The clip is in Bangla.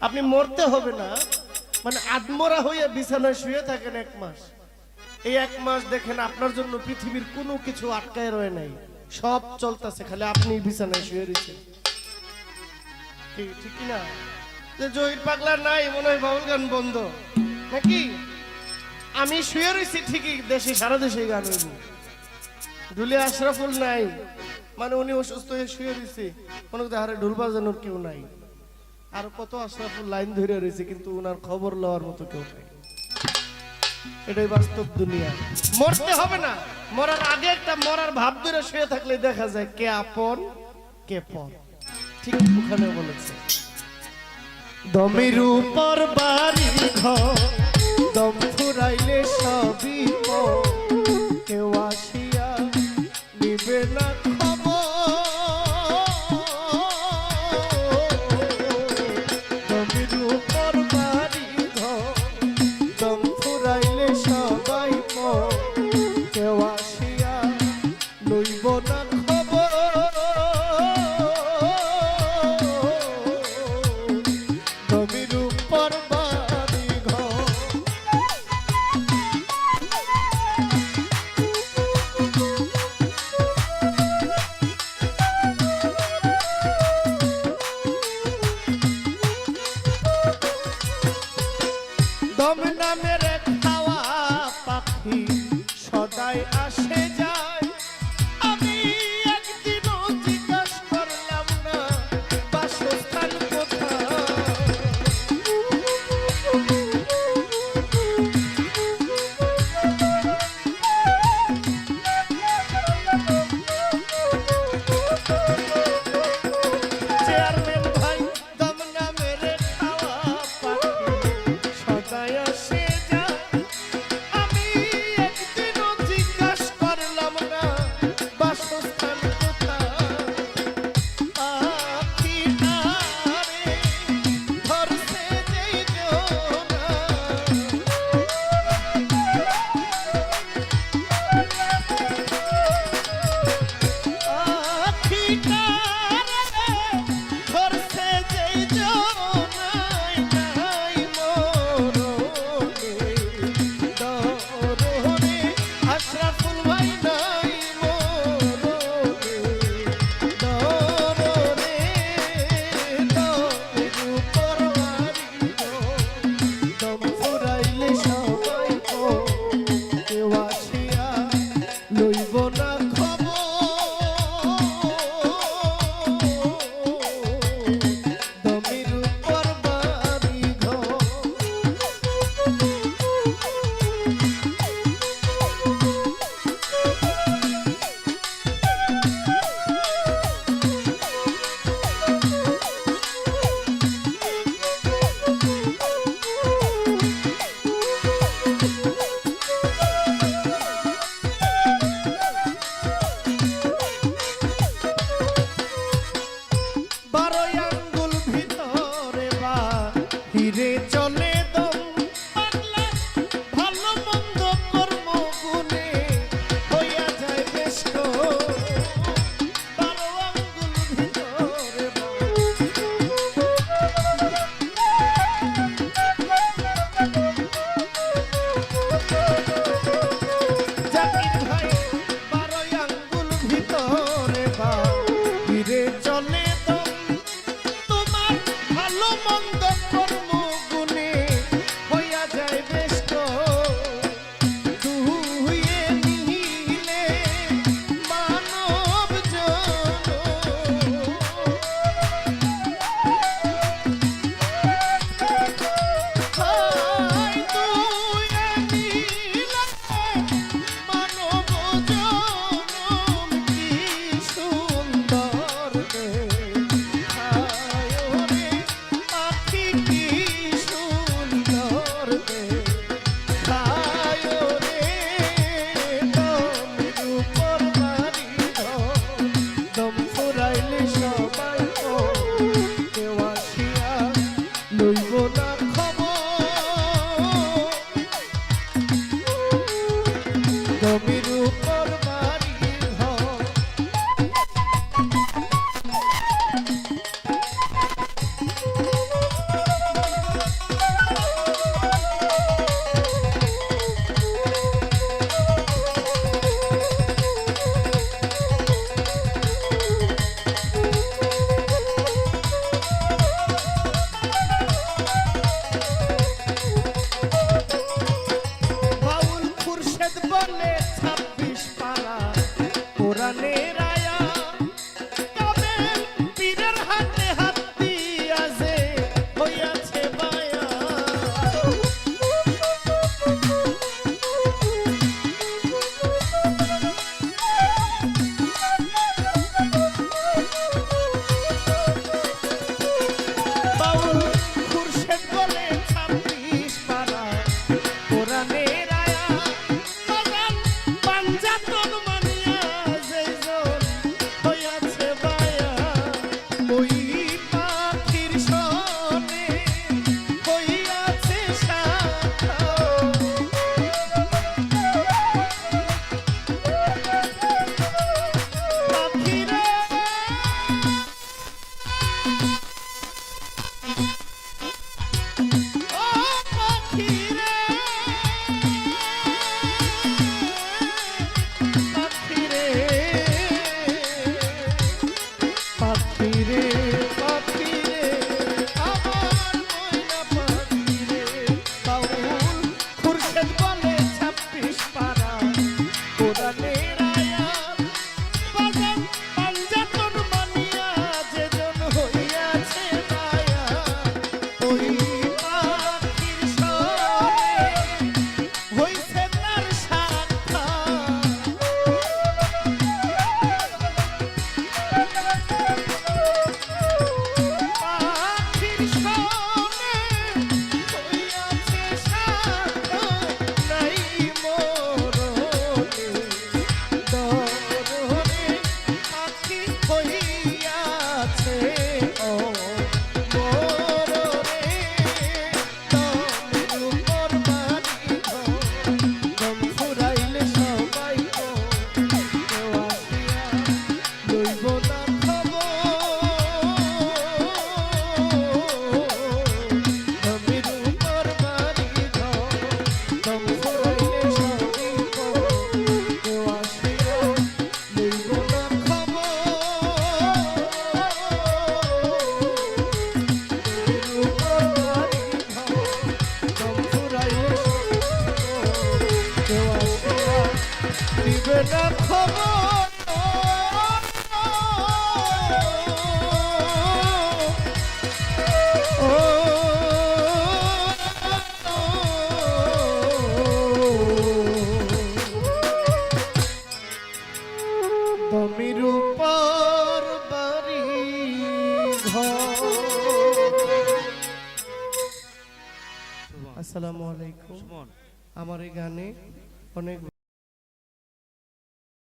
আপনি মরতে হবে না। মানে আদমরা হয়ে বিছানায় শুয়ে থাকেন এক মাস। এই এক মাস দেখেন আপনার জন্য পৃথিবীর কোনো কিছু আটকায় রয়ে নাই। সব চলতেছে, খালি আপনি বিছানায় শুয়ে রয়েছেন। ঠিক না যে জহির পাগলা নাই, মনে হয় বাউল গান বন্ধ। নাকি? আমি শুয়ে রয়েছি ঠিকই, দেশে, সারা দেশে গান হইব। ঢুলে আশরাফুল নাই। মানে উনি অসুস্থ হয়ে শুয়ে রয়েছে। মনে করতে আরে ঢুল বাজানোর কেউ নাই। আর কত আশরাফুল লাইন ধরে রয়েছে, কিন্তু ওনার খবর লওয়ার মতো কেউ নেই। এটাই বাস্তব দুনিয়া। মরতে হবে না। মরার আগে একটা মরার ভাব ধরে শুয়ে থাকলে দেখা যায় কে আপন, কে পর। ঠিক ওখানে বলেছে। দমের উপর সদাই আসে। আসসালামু আলাইকুম। আমার এই গানে অনেক